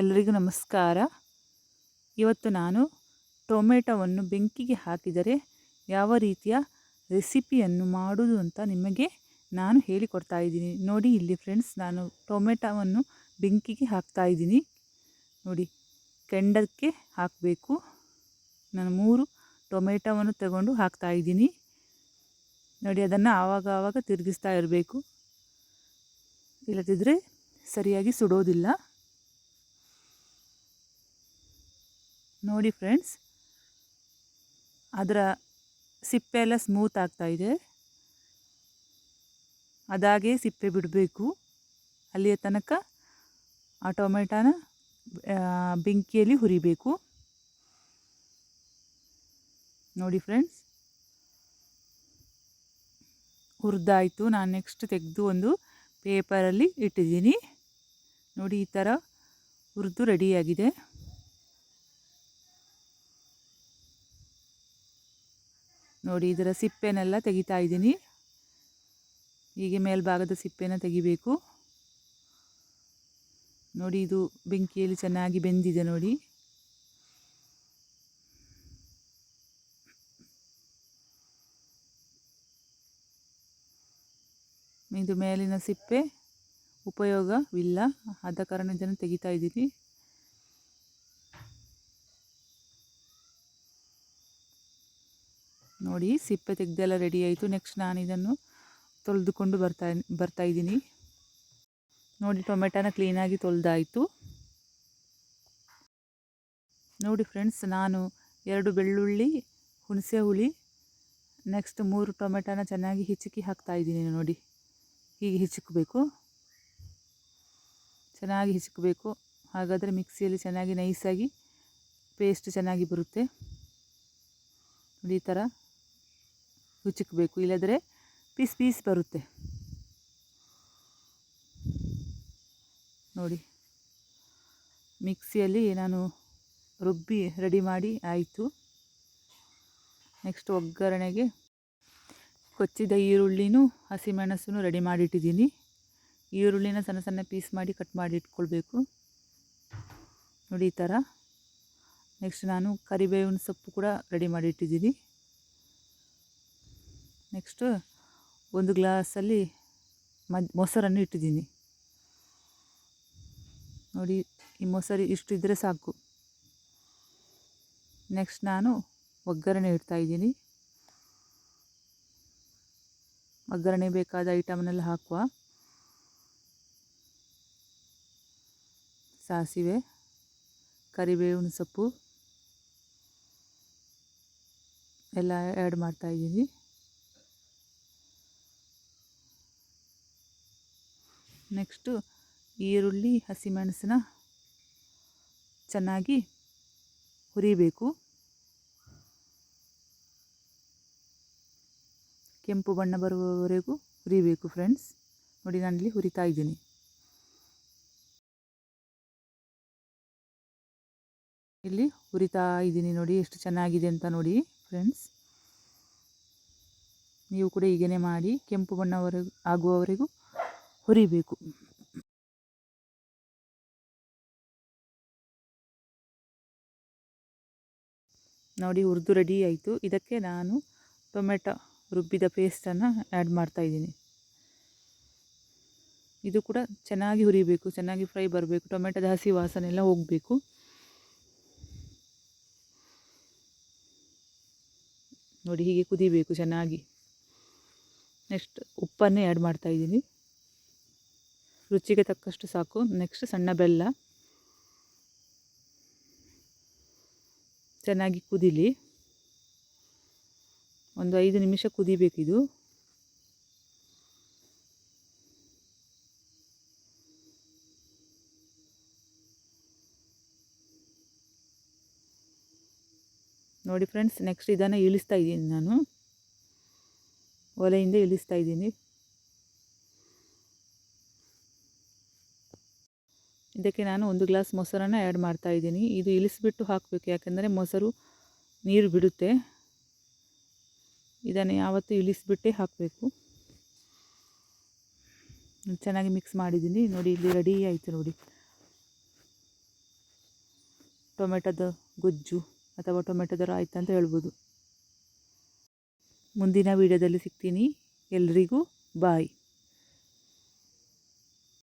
ಎಲ್ಲರಿಗೂ ನಮಸ್ಕಾರ. ಇವತ್ತು ನಾನು ಟೊಮೆಟೊವನ್ನು ಬೆಂಕಿಗೆ ಹಾಕಿದರೆ ಯಾವ ರೀತಿಯ ರೆಸಿಪಿಯನ್ನು ಮಾಡೋದು ಅಂತ ನಿಮಗೆ ನಾನು ಹೇಳಿಕೊಡ್ತಾ ಇದ್ದೀನಿ. ನೋಡಿ ಇಲ್ಲಿ ಫ್ರೆಂಡ್ಸ್, ನಾನು ಟೊಮೆಟೊವನ್ನು ಬೆಂಕಿಗೆ ಹಾಕ್ತಾ ಇದ್ದೀನಿ. ನೋಡಿ, ಕೆಂಡಕ್ಕೆ ಹಾಕಬೇಕು. ನಾನು ಮೂರು ಟೊಮೆಟೊವನ್ನು ತಗೊಂಡು ಹಾಕ್ತಾ ಇದ್ದೀನಿ. ನೋಡಿ, ಅದನ್ನು ಆವಾಗ ಆವಾಗ ತಿರುಗಿಸ್ತಾ ಇರಬೇಕು. ಇಲ್ಲದಿದ್ದರೆ ಸರಿಯಾಗಿ ಸುಡೋದಿಲ್ಲ. ನೋಡಿ ಫ್ರೆಂಡ್ಸ್, ಅದರ ಸಿಪ್ಪೆ ಎಲ್ಲ ಸ್ಮೂತ್ ಆಗ್ತಾ ಇದೆ. ಅದಾಗೆ ಸಿಪ್ಪೆ ಬಿಡಬೇಕು. ಅಲ್ಲಿಯ ತನಕ ಆ ಟೊಮೆಟೋನ ಬೆಂಕಿಯಲ್ಲಿ ಹುರಿಬೇಕು. ನೋಡಿ ಫ್ರೆಂಡ್ಸ್, ಹುರಿದಾಯಿತು. ನಾನು ನೆಕ್ಸ್ಟ್ ತೆಗೆದು ಒಂದು ಪೇಪರಲ್ಲಿ ಇಟ್ಟಿದ್ದೀನಿ. ನೋಡಿ ಈ ಥರ ಹುರಿದು ರೆಡಿಯಾಗಿದೆ ನೋಡಿ ಇದರ ಸಿಪ್ಪೆನೆಲ್ಲ ತೆಗಿತಾ ಇದ್ದೀನಿ. ಹೀಗೆ ಮೇಲ್ಭಾಗದ ಸಿಪ್ಪೆನ ತೆಗಿಬೇಕು. ನೋಡಿ ಇದು ಬೆಂಕಿಯಲ್ಲಿ ಚೆನ್ನಾಗಿ ಬೆಂದಿದೆ ನೋಡಿ. ಇದು ಮೇಲಿನ ಸಿಪ್ಪೆ ಉಪಯೋಗವಿಲ್ಲ. ಆದ ಕಾರಣ ಇದನ್ನು ತೆಗಿತಾ ಇದ್ದೀನಿ. ನೋಡಿ ಸಿಪ್ಪೆ ತೆಗೆದೆಲ್ಲ ರೆಡಿ ಆಯಿತು. ನೆಕ್ಸ್ಟ್ ನಾನು ಇದನ್ನು ತೊಳೆದುಕೊಂಡು ಬರ್ತಾ ಬರ್ತಾ ಇದ್ದೀನಿ. ನೋಡಿ ಟೊಮೆಟೊನ ಕ್ಲೀನಾಗಿ ತೊಳೆದಾಯಿತು. ನೋಡಿ ಫ್ರೆಂಡ್ಸ್ ನಾನು ಎರಡು ಬೆಳ್ಳುಳ್ಳಿ, ಹುಣಸೆ ಹುಳಿ ನೆಕ್ಸ್ಟ್ ಮೂರು ಟೊಮೆಟೊನ ಚೆನ್ನಾಗಿ ಹಿಚಕಿ ಹಾಕ್ತಾ ಇದ್ದೀನಿ ನೋಡಿ. ಹೀಗೆ ಹಿಚಕಬೇಕು. ಚೆನ್ನಾಗಿ ಹಿಚಕಬೇಕು. ಹಾಗಾದರೆ ಮಿಕ್ಸಿಯಲ್ಲಿ ಚೆನ್ನಾಗಿ ನೈಸಾಗಿ ಪೇಸ್ಟ್ ಚೆನ್ನಾಗಿ ಬರುತ್ತೆ. ನೋಡಿ ಈ ಥರ ಹುಚ್ಚಕ್ಬೇಕು ಇಲ್ಲದ್ರೆ ಪೀಸ್ ಪೀಸ್ ಬರುತ್ತೆ. ನೋಡಿ, ಮಿಕ್ಸಿಯಲ್ಲಿ ನಾನು ರುಬ್ಬಿ ರೆಡಿ ಮಾಡಿ ಆಯಿತು. ನೆಕ್ಸ್ಟ್ ಒಗ್ಗರಣೆಗೆ ಕೊಚ್ಚಿದ ಈರುಳ್ಳಿನೂ ಹಸಿಮೆಣಸೂ ರೆಡಿ ಮಾಡಿಟ್ಟಿದ್ದೀನಿ. ಈರುಳ್ಳಿನ ಸಣ್ಣ ಸಣ್ಣ ಪೀಸ್ ಮಾಡಿ ಕಟ್ ಮಾಡಿ ಇಟ್ಕೊಳ್ಬೇಕು. ನೋಡಿ, ಈ ಥರ. ನೆಕ್ಸ್ಟ್ ನಾನು ಕರಿಬೇವಿನ ಸೊಪ್ಪು ಕೂಡ ರೆಡಿ ಮಾಡಿ ಇಟ್ಟಿದ್ದೀನಿ. ನೆಕ್ಸ್ಟು ಒಂದು ಗ್ಲಾಸಲ್ಲಿ ಮದ್, ಮೊಸರನ್ನು ಇಟ್ಟಿದ್ದೀನಿ. ನೋಡಿ, ಈ ಮೊಸರು ಇಷ್ಟು ಇದ್ದರೆ ಸಾಕು. ನೆಕ್ಸ್ಟ್ ನಾನು ಒಗ್ಗರಣೆ ಇಡ್ತಾಯಿದ್ದೀನಿ ಒಗ್ಗರಣೆ ಬೇಕಾದ ಐಟಮ್ನೆಲ್ಲ ಹಾಕುವ ಸಾಸಿವೆ, ಕರಿಬೇವಿನ ಸೊಪ್ಪು, ಎಲ್ಲ ಆ್ಯಡ್ ಮಾಡ್ತಾಯಿದ್ದೀನಿ ನೆಕ್ಸ್ಟು ಈರುಳ್ಳಿ ಹಸಿಮೆಣಸನ್ನ ಚೆನ್ನಾಗಿ ಹುರಿಬೇಕು. ಕೆಂಪು ಬಣ್ಣ ಬರುವವರೆಗೂ ಹುರಿಬೇಕು ಫ್ರೆಂಡ್ಸ್. ನೋಡಿ ನಾನಿಲ್ಲಿ ಹುರಿತಾ ಇದ್ದೀನಿ. ಇಲ್ಲಿ ಹುರಿತಾ ಇದ್ದೀನಿ ನೋಡಿ ಎಷ್ಟು ಚೆನ್ನಾಗಿದೆ ಅಂತ ನೋಡಿ ಫ್ರೆಂಡ್ಸ್. ನೀವು ಕೂಡ ಹೀಗೇ ಮಾಡಿ ಕೆಂಪು ಬಣ್ಣವರೆಗೂ ಆಗುವವರೆಗೂ ಹುರಿಬೇಕು. ನೋಡಿ ಹುರಿದು ರೆಡಿ ಆಯಿತು. ಇದಕ್ಕೆ ನಾನು ಟೊಮೆಟೊ ರುಬ್ಬಿದ ಪೇಸ್ಟನ್ನು ಆ್ಯಡ್ ಮಾಡ್ತಾಯಿದ್ದೀನಿ ಇದು ಕೂಡ ಚೆನ್ನಾಗಿ ಹುರಿಬೇಕು, ಚೆನ್ನಾಗಿ ಫ್ರೈ ಬರಬೇಕು ಟೊಮೆಟೊದ ಹಸಿ ವಾಸನೆ ಎಲ್ಲ ಹೋಗಬೇಕು. ನೋಡಿ ಹೀಗೆ ಕುದಿಬೇಕು ಚೆನ್ನಾಗಿ. ನೆಕ್ಸ್ಟ್ ಉಪ್ಪನ್ನೇ ಆ್ಯಡ್ ಮಾಡ್ತಾಯಿದ್ದೀನಿ ರುಚಿಗೆ ತಕ್ಕಷ್ಟು ಸಾಕು. ನೆಕ್ಸ್ಟ್ ಸಣ್ಣ ಬೆಲ್ಲ. ಚೆನ್ನಾಗಿ ಕುದಿಲಿ. ಒಂದು ಐದು ನಿಮಿಷ ಕುದಿಬೇಕಿದು ನೋಡಿ ಫ್ರೆಂಡ್ಸ್ ನೆಕ್ಸ್ಟ್ ಇದನ್ನು ಇಳಿಸ್ತಾ ಇದ್ದೀನಿ ನಾನು. ಒಲೆಯಿಂದ ಇಳಿಸ್ತಾ ಇದ್ದೀನಿ. ಇದಕ್ಕೆ ನಾನು ಒಂದು ಗ್ಲಾಸ್ ಮೊಸರನ್ನು ಆ್ಯಡ್ ಮಾಡ್ತಾ ಇದ್ದೀನಿ. ಇದು ಇಳಿಸ್ಬಿಟ್ಟು ಹಾಕಬೇಕು. ಯಾಕೆಂದರೆ ಮೊಸರು ನೀರು ಬಿಡುತ್ತೆ. ಇದನ್ನು ಯಾವತ್ತೂ ಇಳಿಸ್ಬಿಟ್ಟೇ ಹಾಕಬೇಕು. ಚೆನ್ನಾಗಿ ಮಿಕ್ಸ್ ಮಾಡಿದ್ದೀನಿ. ನೋಡಿ, ಇಲ್ಲಿ ರೆಡಿ ಆಯಿತು ನೋಡಿ. ಟೊಮೆಟೊದ ಗೊಜ್ಜು ಅಥವಾ ಟೊಮೆಟೊದ ರಾಯ್ತ ಅಂತ ಹೇಳ್ಬೋದು. ಮುಂದಿನ ವಿಡಿಯೋದಲ್ಲಿ ಸಿಗ್ತೀನಿ. ಎಲ್ರಿಗೂ ಬಾಯ್.